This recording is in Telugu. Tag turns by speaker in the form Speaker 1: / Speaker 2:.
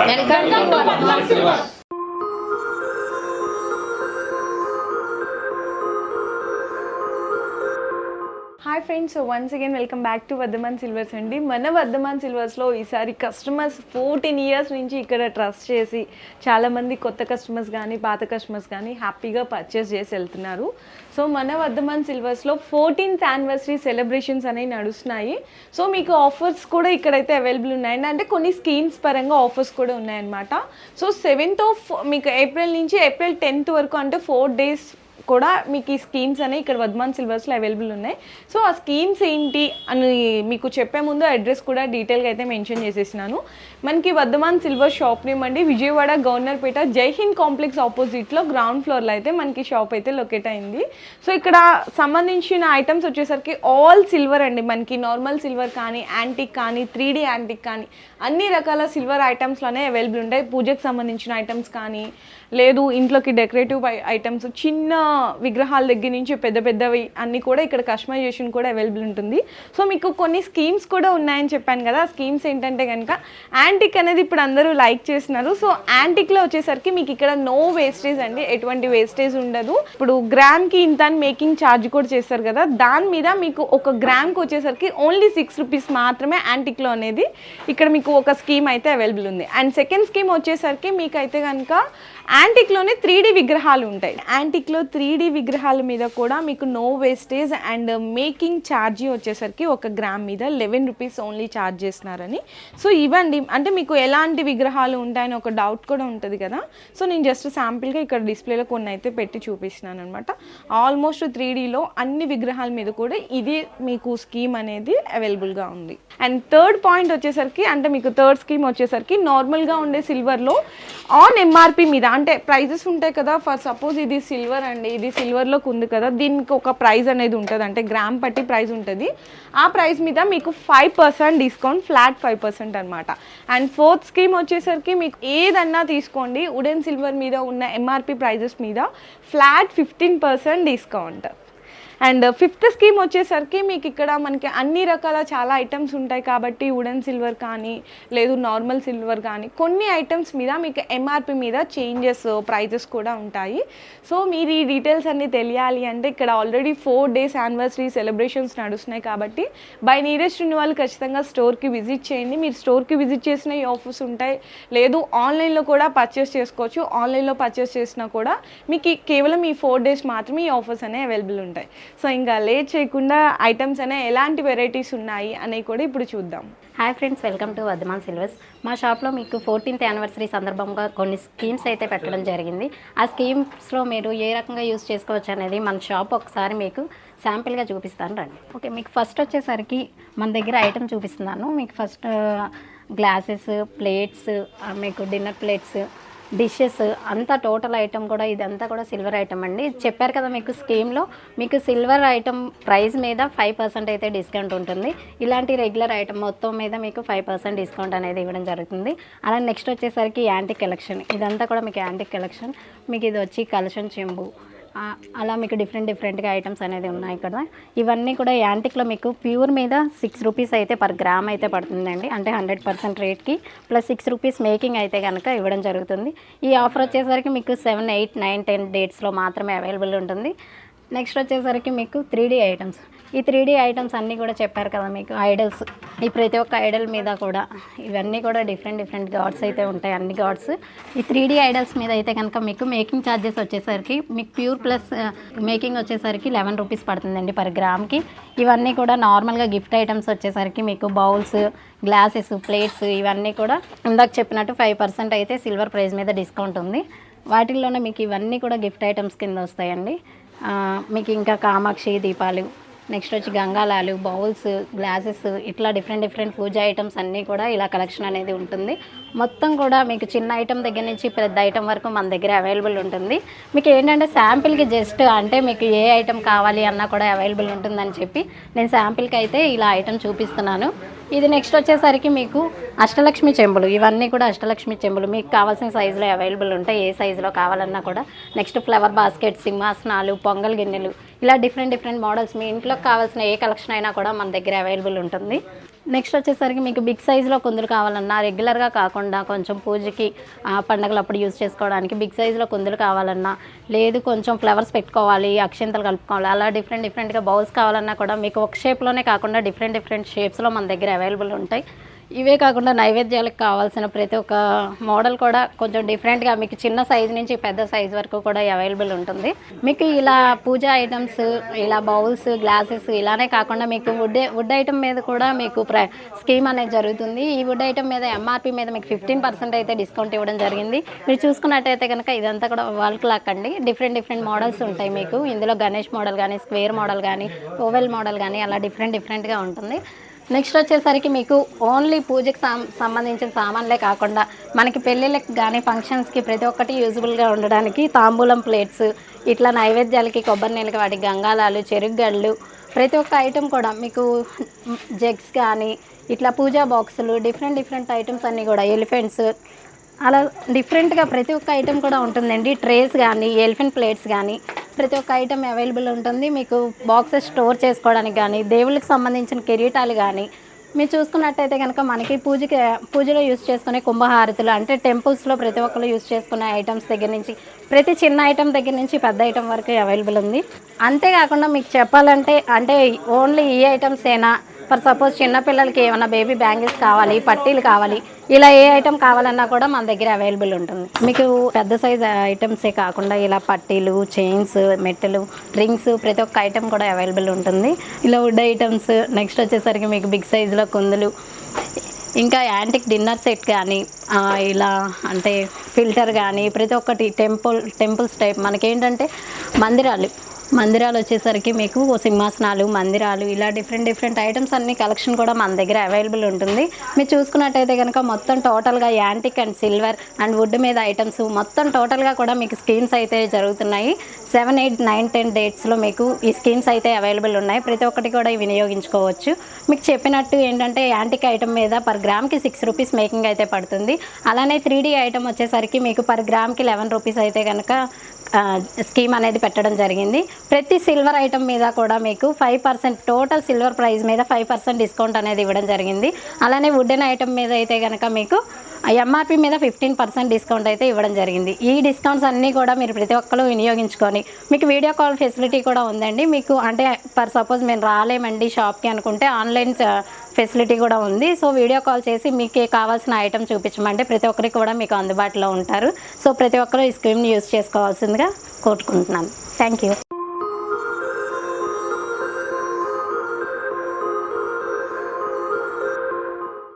Speaker 1: Welcome to Padma
Speaker 2: hi friends so once again welcome back to Vardhaman silvers అండి. మన వర్ధమాన్ సిల్వర్స్లో ఈసారి కస్టమర్స్ ఫోర్టీన్ ఇయర్స్ నుంచి ఇక్కడ ట్రస్ట్ చేసి చాలామంది కొత్త కస్టమర్స్ కానీ పాత కస్టమర్స్ కానీ హ్యాపీగా పర్చేస్ చేసి వెళ్తున్నారు. సో మన వర్ధమాన్ సిల్వర్స్లో ఫోర్టీన్త్ యానివర్సరీ సెలబ్రేషన్స్ అనేవి నడుస్తున్నాయి. సో మీకు ఆఫర్స్ కూడా ఇక్కడైతే అవైలబుల్ ఉన్నాయండి. అంటే కొన్ని స్కీమ్స్ పరంగా ఆఫర్స్ కూడా ఉన్నాయన్నమాట. సో సెవెంత్ ఆఫ్ మీకు ఏప్రిల్ నుంచి ఏప్రిల్ టెన్త్ వరకు అంటే ఫోర్ డేస్ కూడా మీకు ఈ స్కీమ్స్ అనేవి ఇక్కడ వర్ధమాన్ సిల్వర్స్లో అవైలబుల్ ఉన్నాయి. సో ఆ స్కీమ్స్ ఏంటి అని మీకు చెప్పే ముందు అడ్రస్ కూడా డీటెయిల్గా అయితే మెన్షన్ చేసేసినాను. మనకి వర్ధమాన్ సిల్వర్ షాప్ నేమ్ అండి. విజయవాడ గవర్నర్పేట జై హింద్ కాంప్లెక్స్ ఆపోజిట్లో గ్రౌండ్ ఫ్లోర్లో అయితే మనకి షాప్ అయితే లొకేట్ అయింది. సో ఇక్కడ సంబంధించిన ఐటమ్స్ వచ్చేసరికి ఆల్ సిల్వర్ అండి. మనకి నార్మల్ సిల్వర్ కానీ యాంటిక్ కానీ త్రీ డీ యాంటిక్ కానీ అన్ని రకాల సిల్వర్ ఐటమ్స్లోనే అవైలబుల్ ఉంటాయి. పూజకు సంబంధించిన ఐటమ్స్ కానీ లేదు ఇంట్లోకి డెకరేటివ్ ఐటమ్స్ చిన్న విగ్రహాల దగ్గర నుంచి పెద్ద పెద్దవి అన్నీ కూడా ఇక్కడ కస్టమైజేషన్ కూడా అవైలబుల్ ఉంటుంది. సో మీకు కొన్ని స్కీమ్స్ కూడా ఉన్నాయని చెప్పాను కదా. ఆ స్కీమ్స్ ఏంటంటే కనుక యాంటిక్ అనేది ఇప్పుడు అందరూ లైక్ చేస్తున్నారు. సో యాంటిక్లో వచ్చేసరికి మీకు ఇక్కడ నో వేస్టేజ్ అండి. ఎటువంటి వేస్టేజ్ ఉండదు. ఇప్పుడు గ్రామ్కి ఇంత మేకింగ్ ఛార్జ్ కూడా చేస్తారు కదా. దాని మీద మీకు ఒక గ్రామ్కి వచ్చేసరికి ఓన్లీ సిక్స్ రూపీస్ మాత్రమే యాంటిక్లో అనేది ఇక్కడ మీకు ఒక స్కీమ్ అయితే అవైలబుల్ ఉంది. అండ్ సెకండ్ స్కీమ్ వచ్చేసరికి మీకు అయితే కనుక యాంటిక్లోనే త్రీ డి విగ్రహాలు ఉంటాయి. యాంటిక్లో త్రీ డి విగ్రహాల మీద కూడా మీకు no wastage and making charge వచ్చేసరికి ఒక గ్రామ్ మీద లెవెన్ రూపీస్ ఓన్లీ ఛార్జ్ చేస్తున్నారని. సో ఇవ్వండి. అంటే మీకు ఎలాంటి విగ్రహాలు ఉంటాయని ఒక డౌట్ కూడా ఉంటుంది కదా. సో నేను జస్ట్ శాంపిల్గా ఇక్కడ డిస్ప్లేలో కొన్ని అయితే పెట్టి చూపిస్తున్నాను అనమాట ఆల్మోస్ట్ త్రీ డీలో అన్ని విగ్రహాల మీద కూడా ఇది మీకు స్కీమ్ అనేది అవైలబుల్గా ఉంది. అండ్ థర్డ్ పాయింట్ వచ్చేసరికి అంటే మీకు థర్డ్ స్కీమ్ వచ్చేసరికి నార్మల్గా ఉండే సిల్వర్లో ఆన్ ఎంఆర్పి మీద అంటే ప్రైజెస్ ఉంటాయి కదా ఫర్ సపోజ్ ఇది సిల్వర్ అండి ఇది సిల్వర్లోకి ఉంది కదా దీనికి ఒక ప్రైజ్ అనేది ఉంటుంది. అంటే గ్రామ్ పట్టి ప్రైజ్ ఉంటుంది. ఆ ప్రైస్ మీద మీకు five percent discount flat five percent అనమాట అండ్ ఫోర్త్ స్కీమ్ వచ్చేసరికి మీకు ఏదన్నా తీసుకోండి ఉడెన్ సిల్వర్ మీద ఉన్న ఎంఆర్పి ప్రైజెస్ మీద flat fifteen percent discount. And fifth scheme వచ్చేసరికి మీకు ఇక్కడ మనకి అన్ని రకాల చాలా ఐటమ్స్ ఉంటాయి కాబట్టి వుడెన్ సిల్వర్ కానీ లేదు నార్మల్ సిల్వర్ కానీ కొన్ని ఐటమ్స్ మీద మీకు ఎంఆర్పి మీద చేంజెస్ ప్రైజెస్ కూడా ఉంటాయి. సో మీరు ఈ డీటెయిల్స్ అన్నీ తెలియాలి అంటే ఇక్కడ already four days anniversary celebrations నడుస్తున్నాయి కాబట్టి బై నీరెస్ట్ ఉన్న వాళ్ళు ఖచ్చితంగా స్టోర్కి విజిట్ చేయండి. మీరు స్టోర్కి విజిట్ చేసిన ఈ ఆఫర్స్ ఉంటాయి. లేదు ఆన్లైన్లో కూడా పర్చేస్ చేసుకోవచ్చు. ఆన్లైన్లో పర్చేస్ చేసినా కూడా మీకు కేవలం ఈ ఫోర్ డేస్ మాత్రమే ఈ ఆఫర్స్ అనేవి అవైలబుల్ ఉంటాయి. సో ఇంకా లేట్ చేయకుండా ఐటమ్స్ అనే ఎలాంటి వెరైటీస్ ఉన్నాయి అనేవి కూడా ఇప్పుడు చూద్దాం.
Speaker 1: Hi friends welcome to Vardhaman silvers మా షాప్లో మీకు ఫోర్టీన్త్ యానివర్సరీ సందర్భంగా కొన్ని స్కీమ్స్ అయితే పెట్టడం జరిగింది. ఆ స్కీమ్స్లో మీరు ఏ రకంగా యూస్ చేసుకోవచ్చు అనేది మన షాప్ ఒకసారి మీకు శాంపిల్గా చూపిస్తాను రండి. ఓకే మీకు ఫస్ట్ వచ్చేసరికి మన దగ్గర ఐటమ్ చూపిస్తున్నాను. మీకు ఫస్ట్ గ్లాసెస్ ప్లేట్స్ మీకు డిన్నర్ ప్లేట్స్ డిషెస్ అంతా టోటల్ ఐటమ్ కూడా ఇదంతా కూడా సిల్వర్ ఐటమ్ అండి. చెప్పారు కదా మీకు స్కీమ్లో మీకు సిల్వర్ ఐటమ్ ప్రైస్ మీద ఫైవ్ పర్సెంట్ అయితే డిస్కౌంట్ ఉంటుంది. ఇలాంటి రెగ్యులర్ ఐటమ్ మొత్తం మీద మీకు ఫైవ్ పర్సెంట్ డిస్కౌంట్ అనేది ఇవ్వడం జరుగుతుంది. అలా నెక్స్ట్ వచ్చేసరికి యాంటిక్ కలెక్షన్ ఇదంతా కూడా మీకు యాంటిక్ కలెక్షన్ మీకు ఇది వచ్చి కలెక్షన్ చెంబు. అలా మీకు డిఫరెంట్ డిఫరెంట్గా ఐటమ్స్ అనేది ఉన్నాయి ఇక్కడ. ఇవన్నీ కూడా యాంటిక్లో మీకు ప్యూర్ మీద సిక్స్ రూపీస్ అయితే పర్ గ్రామ్ అయితే పడుతుందండి. అంటే హండ్రెడ్ పర్సెంట్ రేట్కి ప్లస్ సిక్స్ రూపీస్ మేకింగ్ అయితే కనుక ఇవ్వడం జరుగుతుంది. ఈ ఆఫర్ వచ్చేసరికి మీకు సెవెన్ ఎయిట్ నైన్ టెన్ డేట్స్లో మాత్రమే అవైలబుల్ ఉంటుంది. నెక్స్ట్ వచ్చేసరికి మీకు త్రీ డీ ఐటమ్స్ ఈ త్రీ డీ ఐటమ్స్ అన్నీ కూడా చెప్పారు కదా మీకు ఐడల్స్. ఈ ప్రతి ఒక్క ఐడల్ మీద కూడా ఇవన్నీ కూడా డిఫరెంట్ డిఫరెంట్ గాడ్స్ అయితే ఉంటాయి అన్ని గాడ్స్. ఈ త్రీ డీ ఐడల్స్ మీద అయితే కనుక మీకు మేకింగ్ ఛార్జెస్ వచ్చేసరికి మీకు ప్యూర్ ప్లస్ మేకింగ్ వచ్చేసరికి లెవెన్ రూపీస్ పడుతుందండి పర్ గ్రామ్కి. ఇవన్నీ కూడా నార్మల్గా గిఫ్ట్ ఐటమ్స్ వచ్చేసరికి మీకు బౌల్స్ గ్లాసెస్ ప్లేట్స్ ఇవన్నీ కూడా ఇందాక చెప్పినట్టు ఫైవ్ పర్సెంట్ అయితే సిల్వర్ ప్రైస్ మీద డిస్కౌంట్ ఉంది. వాటిల్లోనే మీకు ఇవన్నీ కూడా గిఫ్ట్ ఐటమ్స్ కింద వస్తాయండి. మీకు ఇంకా కామాక్షి దీపాలు నెక్స్ట్ వచ్చి గంగాలాలు బౌల్స్ గ్లాసెస్ ఇట్లా డిఫరెంట్ డిఫరెంట్ పూజ ఐటమ్స్ అన్నీ కూడా ఇలా కలెక్షన్ అనేది ఉంటుంది. మొత్తం కూడా మీకు చిన్న ఐటమ్ దగ్గర నుంచి పెద్ద ఐటమ్ వరకు మన దగ్గర అవైలబుల్ ఉంటుంది. మీకు ఏంటంటే శాంపిల్కి జస్ట్ అంటే మీకు ఏ ఐటమ్ కావాలి అన్నా కూడా అవైలబుల్ ఉంటుందని చెప్పి నేను శాంపిల్కి అయితే ఇలా ఐటమ్ చూపిస్తున్నాను. ఇది నెక్స్ట్ వచ్చేసరికి మీకు అష్టలక్ష్మి చెంబులు. ఇవన్నీ కూడా అష్టలక్ష్మి చెంబులు. మీకు కావాల్సిన సైజులో అవైలబుల్ ఉంటాయి. ఏ సైజులో కావాలన్నా కూడా. నెక్స్ట్ ఫ్లవర్ బాస్కెట్ సింహాసనాలు పొంగల్ గిన్నెలు ఇలా డిఫరెంట్ డిఫరెంట్ మోడల్స్ మీ ఇంట్లో కావాల్సిన ఏ కలెక్షన్ అయినా కూడా మన దగ్గర అవైలబుల్ ఉంటుంది. నెక్స్ట్ వచ్చేసరికి మీకు బిగ్ సైజులో కుందులు కావాలన్నా రెగ్యులర్గా కాకుండా కొంచెం పూజకి పండగలప్పుడు యూజ్ చేసుకోవడానికి బిగ్ సైజులో కుందులు కావాలన్నా లేదు కొంచెం ఫ్లవర్స్ పెట్టుకోవాలి అక్షింతలు కలుపుకోవాలి అలా డిఫరెంట్ డిఫరెంట్గా బౌల్స్ కావాలన్నా కూడా మీకు ఒక షేప్లోనే కాకుండా డిఫరెంట్ డిఫరెంట్ షేప్స్లో మన దగ్గర అవైలబుల్ ఉంటాయి. ఇవే కాకుండా నైవేద్యాలకు కావాల్సిన ప్రతి ఒక్క మోడల్ కూడా కొంచెం డిఫరెంట్గా మీకు చిన్న సైజు నుంచి పెద్ద సైజు వరకు కూడా అవైలబుల్ ఉంటుంది. మీకు ఇలా పూజ ఐటమ్స్ ఇలా బౌల్స్ గ్లాసెస్ ఇలానే కాకుండా మీకు వుడ్ వుడ్ ఐటమ్ మీద కూడా మీకు ప్ర స్కీమ్ అనేది జరుగుతుంది. ఈ వుడ్ ఐటమ్ మీద ఎంఆర్పి మీద మీకు ఫిఫ్టీన్ పర్సెంట్ అయితే డిస్కౌంట్ ఇవ్వడం జరిగింది. మీరు చూసుకున్నట్టయితే కనుక ఇదంతా కూడా వాల్ క్లాక్ అండి డిఫరెంట్ డిఫరెంట్ మోడల్స్ ఉంటాయి మీకు. ఇందులో గణేష్ మోడల్ కానీ స్క్వేర్ మోడల్ కానీ ఓవెల్ మోడల్ కానీ అలా డిఫరెంట్ డిఫరెంట్గా ఉంటుంది. నెక్స్ట్ వచ్చేసరికి మీకు ఓన్లీ పూజకి సం సంబంధించిన సామాన్లే కాకుండా మనకి పెళ్ళిళ్ళకి కానీ ఫంక్షన్స్కి ప్రతి ఒక్కటి యూజబుల్గా ఉండడానికి తాంబూలం ప్లేట్స్ ఇట్లా నైవేద్యాలకి కొబ్బరి నీళ్ళకి వాటి గంగాలాలు చెరుగ్గళ్ళు ప్రతి ఒక్క ఐటెం కూడా మీకు జగ్స్ కానీ ఇట్లా పూజా బాక్సులు డిఫరెంట్ డిఫరెంట్ ఐటమ్స్ అన్నీ కూడా ఎలిఫెంట్స్ అలా డిఫరెంట్గా ప్రతి ఒక్క ఐటెం కూడా ఉంటుందండి. ట్రేస్ కానీ ఎలిఫెంట్ ప్లేట్స్ కానీ ప్రతి ఒక్క ఐటెం అవైలబుల్ ఉంటుంది. మీకు బాక్సెస్ స్టోర్ చేసుకోవడానికి కానీ దేవుళ్ళకి సంబంధించిన కిరీటాలు కానీ మీరు చూసుకున్నట్టయితే కనుక మనకి పూజకి పూజలో యూస్ చేసుకునే కుంభహారతులు అంటే టెంపుల్స్లో ప్రతి ఒక్కరు యూస్ చేసుకునే ఐటమ్స్ దగ్గర నుంచి ప్రతి చిన్న ఐటమ్ దగ్గర నుంచి పెద్ద ఐటమ్ వరకు అవైలబుల్ ఉంది. అంతేకాకుండా మీకు చెప్పాలంటే అంటే ఓన్లీ ఈ ఐటమ్స్ ఏనా ఫర్ సపోజ్ చిన్నపిల్లలకి ఏమైనా బేబీ బ్యాంగిల్స్ కావాలి పట్టీలు కావాలి ఇలా ఏ ఐటమ్ కావాలన్నా కూడా మన దగ్గర అవైలబుల్ ఉంటుంది. మీకు పెద్ద సైజ్ ఐటమ్సే కాకుండా ఇలా పట్టీలు చైన్స్ మెట్టలు రింగ్స్ ప్రతి ఒక్క ఐటమ్ కూడా అవైలబుల్ ఉంటుంది. ఇలా వుడ్ ఐటమ్స్ నెక్స్ట్ వచ్చేసరికి మీకు బిగ్ సైజులో కుందులు ఇంకా యాంటిక్ డిన్నర్ సెట్ కానీ ఇలా అంటే ఫిల్టర్ కానీ ప్రతి ఒక్కటి టెంపుల్ టెంపుల్స్ టైప్ మనకేంటంటే మందిరాలు. మందిరాలు వచ్చేసరికి మీకు సింహాసనాలు మందిరాలు ఇలా డిఫరెంట్ డిఫరెంట్ ఐటమ్స్ అన్ని కలెక్షన్ కూడా మన దగ్గర అవైలబుల్ ఉంటుంది. మీరు చూసుకున్నట్టయితే కనుక మొత్తం టోటల్గా antique and silver and wood మీద ఐటమ్స్ మొత్తం టోటల్గా కూడా మీకు స్కీమ్స్ అయితే జరుగుతున్నాయి. సెవెన్ ఎయిట్ నైన్ టెన్ డేట్స్లో మీకు ఈ స్కీమ్స్ అయితే అవైలబుల్ ఉన్నాయి. ప్రతి ఒక్కటి కూడా వినియోగించుకోవచ్చు. మీకు చెప్పినట్టు ఏంటంటే యాంటిక్ ఐటమ్ మీద పర్ గ్రామ్కి సిక్స్ రూపీస్ మేకింగ్ అయితే పడుతుంది. అలానే త్రీ డీ ఐటమ్ వచ్చేసరికి మీకు పర్ గ్రామ్కి లెవెన్ రూపీస్ అయితే కనుక స్కీమ్ అనేది పెట్టడం జరిగింది. ప్రతి సిల్వర్ ఐటమ్ మీద కూడా మీకు five percent total silver price మీద ఫైవ్ పర్సెంట్ డిస్కౌంట్ అనేది ఇవ్వడం జరిగింది. అలానే వుడెన్ ఐటమ్ మీద అయితే కనుక మీకు ఎంఆర్పి మీద ఫిఫ్టీన్ పర్సెంట్ డిస్కౌంట్ అయితే ఇవ్వడం జరిగింది. ఈ డిస్కౌంట్స్ అన్నీ కూడా మీరు ప్రతి ఒక్కరు వినియోగించుకొని మీకు వీడియో కాల్ ఫెసిలిటీ కూడా ఉందండి. మీకు అంటే పర్ సపోజ్ మేము రాలేమండి షాప్కి అనుకుంటే ఆన్లైన్ ఫెసిలిటీ కూడా ఉంది. సో వీడియో కాల్ చేసి మీకు కావాల్సిన ఐటమ్ చూపించమంటే ప్రతి ఒక్కరికి కూడా మీకు అందుబాటులో ఉంటారు. సో ప్రతి ఒక్కరు ఈ స్కీమ్ని యూస్ చేసుకోవాల్సిందిగా కోరుకుంటున్నాను. Thank you.